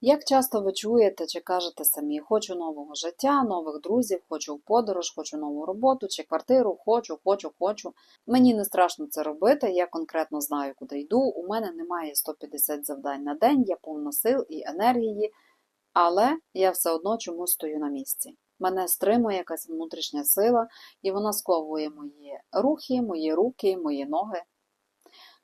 Як часто ви чуєте чи кажете самі, хочу нового життя, нових друзів, хочу в подорож, хочу нову роботу чи квартиру, хочу, хочу, хочу. Мені не страшно це робити, я конкретно знаю, куди йду. У мене немає 150 завдань на день, я повна сил і енергії, але я все одно чомусь стою на місці. Мене стримує якась внутрішня сила, і вона сковує мої рухи, мої руки, мої ноги.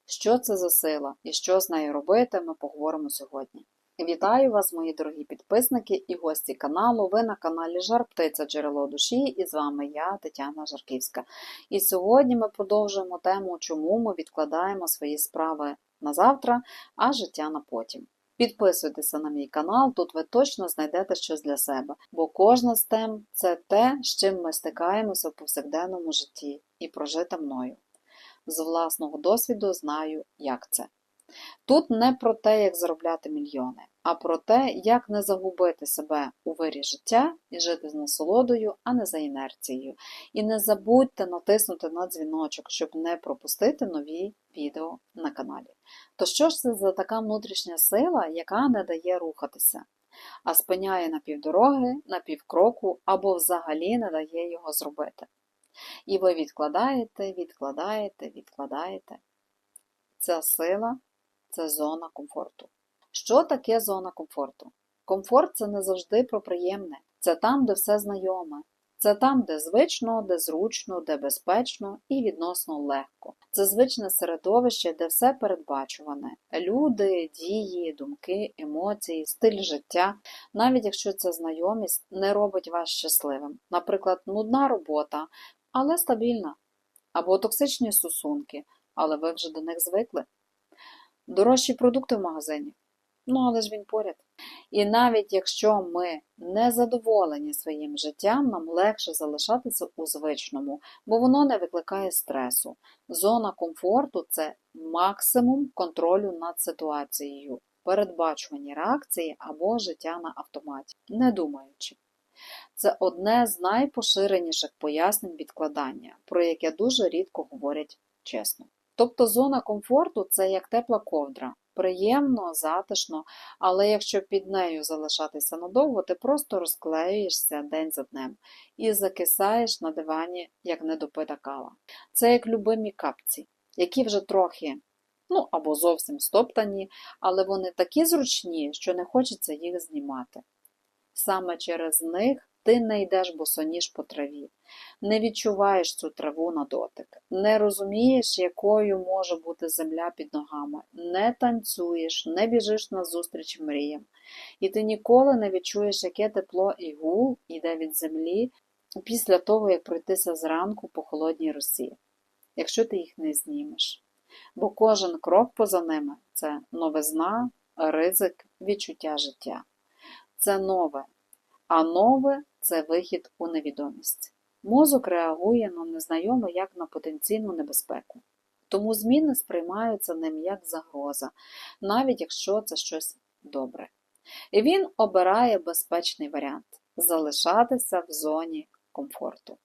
Що це за сила і що з нею робити, ми поговоримо сьогодні. Вітаю вас, мої дорогі підписники і гості каналу. Ви на каналі Жар Птиця Джерело душі, і з вами я, Тетяна Жарківська. І сьогодні ми продовжуємо тему, чому ми відкладаємо свої справи на завтра, а життя на потім. Підписуйтеся на мій канал, тут ви точно знайдете щось для себе, бо кожна з тем це те, з чим ми стикаємося в повсякденному житті і прожите мною. З власного досвіду знаю, як це. Тут не про те, як заробляти мільйони, а про те, як не загубити себе у вирі життя і жити з насолодою, а не за інерцією. І не забудьте натиснути на дзвіночок, щоб не пропустити нові відео на каналі. То що ж це за така внутрішня сила, яка не дає рухатися, а спиняє на півдороги, на півкроку або взагалі не дає його зробити? І ви відкладаєте, відкладаєте, відкладаєте. Ця сила це зона комфорту. Що таке зона комфорту? Комфорт це не завжди про приємне. Це там, де все знайоме. Це там, де звично, де зручно, де безпечно і відносно легко. Це звичне середовище, де все передбачуване: люди, дії, думки, емоції, стиль життя, навіть якщо ця знайомість не робить вас щасливим. Наприклад, нудна робота, але стабільна, або токсичні стосунки, але ви вже до них звикли. Дорожчі продукти в магазині. Ну, але ж він поряд. І навіть якщо ми не задоволені своїм життям, нам легше залишатися у звичному, бо воно не викликає стресу. Зона комфорту це максимум контролю над ситуацією, передбачувані реакції або життя на автоматі, не думаючи. Це одне з найпоширеніших пояснень відкладання, про яке дуже рідко говорять чесно. Тобто зона комфорту це як тепла ковдра. Приємно, затишно, але якщо під нею залишатися надовго, ти просто розклеюєшся день за днем і закисаєш на дивані, як недопита кава. Це як любимі капці, які вже трохи, ну або зовсім стоптані, але вони такі зручні, що не хочеться їх знімати. Саме через них ти не йдеш босоніж по траві, не відчуваєш цю траву на дотик, не розумієш, якою може бути земля під ногами, не танцюєш, не біжиш назустріч мріям. І ти ніколи не відчуєш, яке тепло і гул йде від землі після того, як пройтися зранку по холодній росі, якщо ти їх не знімеш. Бо кожен крок поза ними це новизна, ризик, відчуття життя. Це нове, а нове це вихід у невідомість. Мозок реагує на незнайоме як на потенційну небезпеку. Тому зміни сприймаються ним як загроза, навіть якщо це щось добре. І він обирає безпечний варіант залишатися в зоні комфорту.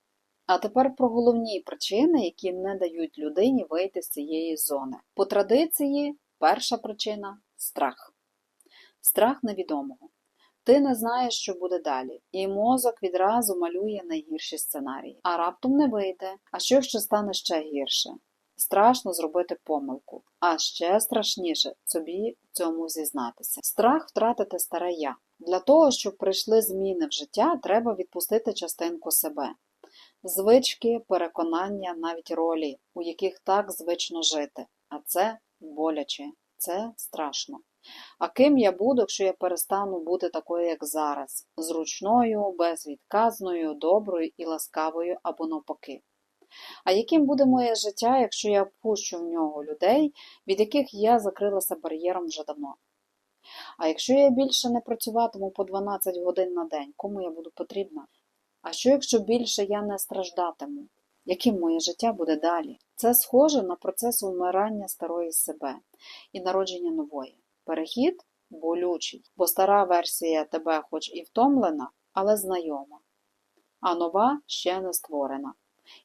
А тепер про головні причини, які не дають людині вийти з цієї зони. По традиції, перша причина страх. Страх невідомого. Ти не знаєш, що буде далі, і мозок відразу малює найгірші сценарії. А раптом не вийде. А що ще стане ще гірше? Страшно зробити помилку, а ще страшніше собі в цьому зізнатися. Страх втратити старе я. Для того, щоб прийшли зміни в життя, треба відпустити частинку себе. Звички, переконання, навіть ролі, у яких так звично жити. А це боляче, це страшно. А ким я буду, якщо я перестану бути такою, як зараз, зручною, безвідказною, доброю і ласкавою або навпаки? А яким буде моє життя, якщо я впущу в нього людей, від яких я закрилася бар'єром вже давно? А якщо я більше не працюватиму по 12 годин на день, кому я буду потрібна? А що якщо більше я не страждатиму? Яким моє життя буде далі? Це схоже на процес умирання старої себе і народження нової. Перехід болючий, бо стара версія тебе хоч і втомлена, але знайома, а нова ще не створена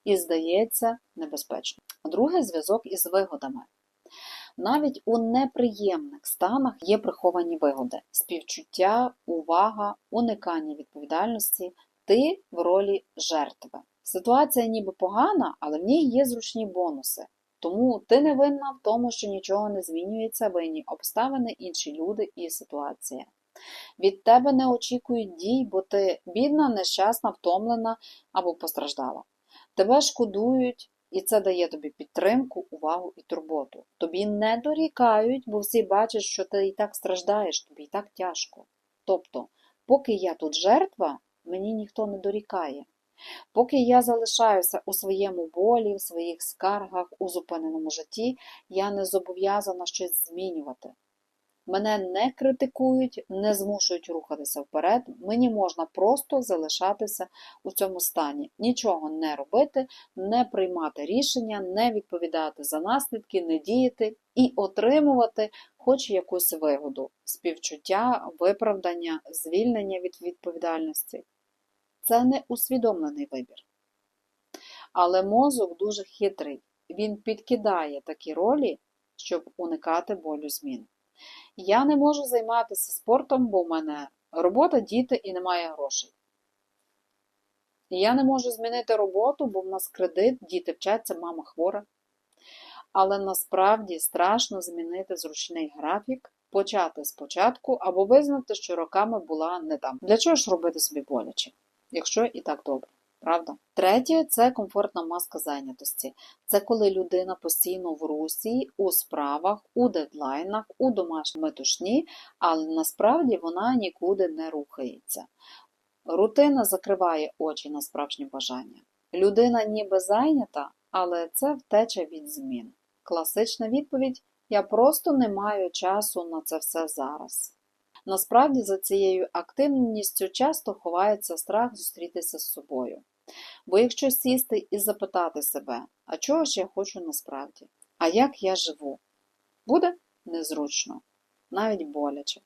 і, здається, небезпечно. Друге зв'язок із вигодами. Навіть у неприємних станах є приховані вигоди: співчуття, увага, уникання відповідальності, ти в ролі жертви. Ситуація ніби погана, але в ній є зручні бонуси. Тому ти не винна в тому, що нічого не змінюється, винні обставини, інші люди і ситуація. Від тебе не очікують дій, бо ти бідна, нещасна, втомлена або постраждала. Тебе шкодують, і це дає тобі підтримку, увагу і турботу. Тобі не дорікають, бо всі бачать, що ти і так страждаєш, тобі і так тяжко. Тобто, поки я тут жертва, мені ніхто не дорікає. Поки я залишаюся у своєму болі, в своїх скаргах, у зупиненому житті, я не зобов'язана щось змінювати. Мене не критикують, не змушують рухатися вперед, мені можна просто залишатися у цьому стані, нічого не робити, не приймати рішення, не відповідати за наслідки, не діяти і отримувати хоч якусь вигоду, співчуття, виправдання, звільнення від відповідальності. Це не усвідомлений вибір. Але мозок дуже хитрий, він підкидає такі ролі, щоб уникати болю змін. Я не можу займатися спортом, бо в мене робота, діти і немає грошей. Я не можу змінити роботу, бо в нас кредит, діти вчаться, мама хвора. Але насправді страшно змінити зручний графік, почати спочатку або визнати, що роками була не там. Для чого ж робити собі боляче, якщо і так добре? Правда? Третє це комфортна маска зайнятості. Це коли людина постійно в русі, у справах, у дедлайнах, у домашній метушні, але насправді вона нікуди не рухається. Рутина закриває очі на справжні бажання. Людина ніби зайнята, але це втеча від змін. Класична відповідь я просто не маю часу на це все зараз. Насправді за цією активністю часто ховається страх зустрітися з собою. Бо якщо сісти і запитати себе, а чого ж я хочу насправді? А як я живу? Буде незручно, навіть боляче.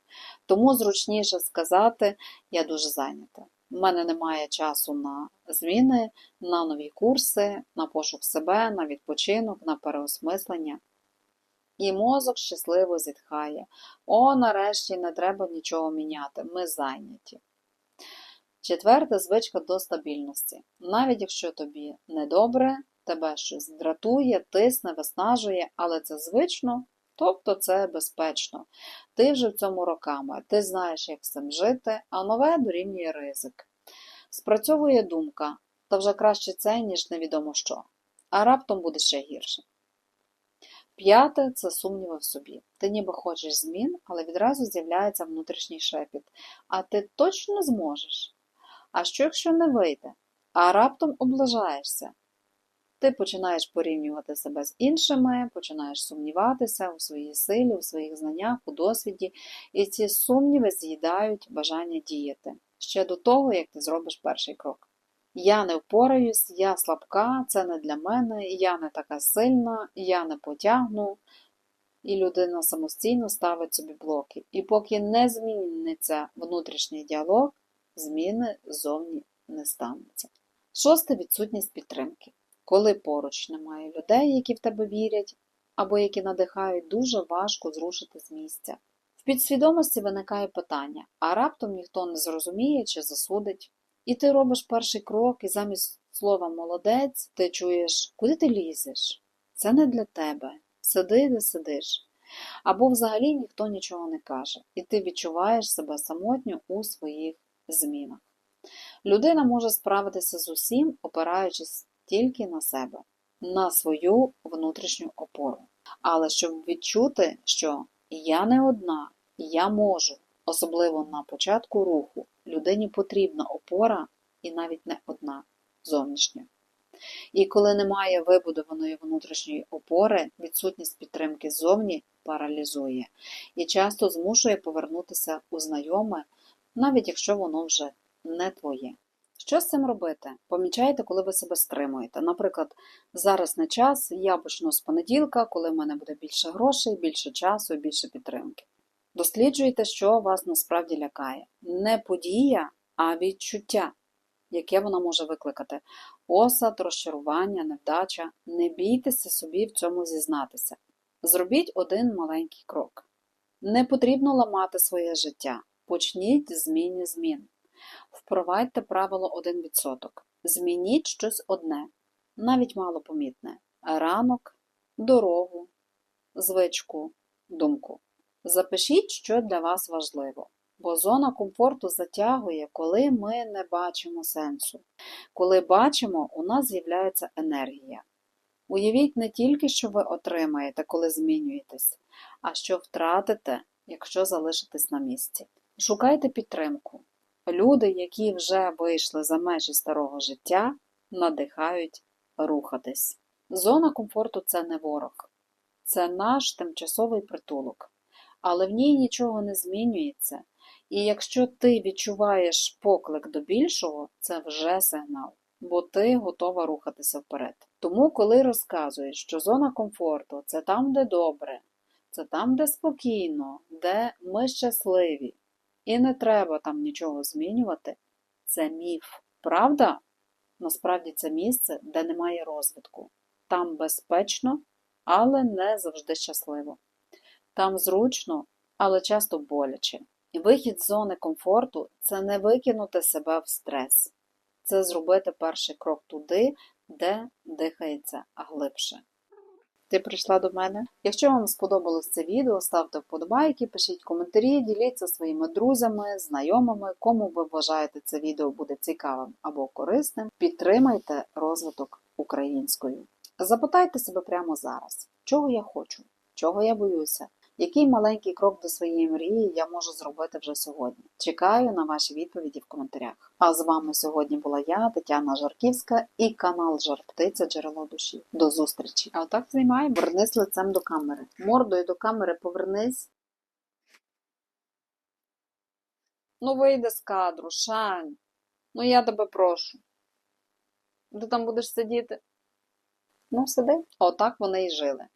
Тому зручніше сказати, я дуже зайнята. У мене немає часу на зміни, на нові курси, на пошук себе, на відпочинок, на переосмислення. І мозок щасливо зітхає. О, нарешті не треба нічого міняти, ми зайняті. Четверта звичка до стабільності. Навіть якщо тобі недобре, тебе щось дратує, тисне, виснажує, але це звично, тобто це безпечно. Ти вже в цьому роками, ти знаєш, як з цим жити, а нове дорівнює ризик. Спрацьовує думка, та вже краще це, ніж невідомо що, а раптом буде ще гірше. П'яте це сумніви в собі. Ти ніби хочеш змін, але відразу з'являється внутрішній шепіт. А ти точно зможеш? А що, якщо не вийде? А раптом облажаєшся? Ти починаєш порівнювати себе з іншими, починаєш сумніватися у своїй силі, у своїх знаннях, у досвіді, і ці сумніви з'їдають бажання діяти ще до того, як ти зробиш перший крок. Я не впораюсь, я слабка, це не для мене, я не така сильна, я не потягну. І людина самостійно ставить собі блоки. І поки не зміниться внутрішній діалог, зміни зовні не стануться. Шосте відсутність підтримки. Коли поруч немає людей, які в тебе вірять, або які надихають, дуже важко зрушити з місця. В підсвідомості виникає питання, а раптом ніхто не зрозуміє чи засудить. І ти робиш перший крок, і замість слова молодець ти чуєш, куди ти лізеш? Це не для тебе. Сиди, де сидиш. Або взагалі ніхто нічого не каже, і ти відчуваєш себе самотньо у своїх змінах. Людина може справитися з усім, опираючись тільки на себе, на свою внутрішню опору. Але щоб відчути, що я не одна, я можу, особливо на початку руху, людині потрібна опора і навіть не одна зовнішня. І коли немає вибудованої внутрішньої опори, відсутність підтримки ззовні паралізує і часто змушує повернутися у знайоме, навіть якщо воно вже не твоє. Що з цим робити? Помічайте, коли ви себе стримуєте. Наприклад, зараз не час, я почну з понеділка, коли в мене буде більше грошей, більше часу більше підтримки. Досліджуйте, що вас насправді лякає. Не подія, а відчуття, яке вона може викликати. Осад, розчарування, невдача. Не бійтеся собі в цьому зізнатися. Зробіть один маленький крок. Не потрібно ламати своє життя. Почніть зміни змін. Впровадьте правило 1%. Змініть щось одне, навіть малопомітне. Ранок, дорогу, звичку, думку. Запишіть, що для вас важливо, бо зона комфорту затягує, коли ми не бачимо сенсу. Коли бачимо, у нас з'являється енергія. Уявіть не тільки, що ви отримаєте, коли змінюєтесь, а що втратите, якщо залишитесь на місці. Шукайте підтримку. Люди, які вже вийшли за межі старого життя, надихають рухатись. Зона комфорту це не ворог, це наш тимчасовий притулок, але в ній нічого не змінюється. І якщо ти відчуваєш поклик до більшого, це вже сигнал, бо ти готова рухатися вперед. Тому, коли розказуєш, що зона комфорту це там, де добре, це там, де спокійно, де ми щасливі, і не треба там нічого змінювати, це міф. Правда? Насправді це місце, де немає розвитку. Там безпечно, але не завжди щасливо. Там зручно, але часто боляче. Вихід з зони комфорту це не викинути себе в стрес, це зробити перший крок туди, де дихається глибше. Ти прийшла до мене. Якщо вам сподобалось це відео, ставте вподобайки, пишіть коментарі, діліться своїми друзями, знайомими, кому ви вважаєте це відео буде цікавим або корисним. Підтримайте розвиток українською. Запитайте себе прямо зараз, чого я хочу, чого я боюся, який маленький крок до своєї мрії я можу зробити вже сьогодні. Чекаю на ваші відповіді в коментарях. А з вами сьогодні була я, Тетяна Жарківська, і канал Жар Птиця Джерело душі. До зустрічі! А отак знімаємо. Вернись лицем до камери. Мордою до камери повернись. Ну вийди з кадру, Шань. Ну я тебе прошу. Ти там будеш сидіти? Ну, сиди. Отак вони і жили.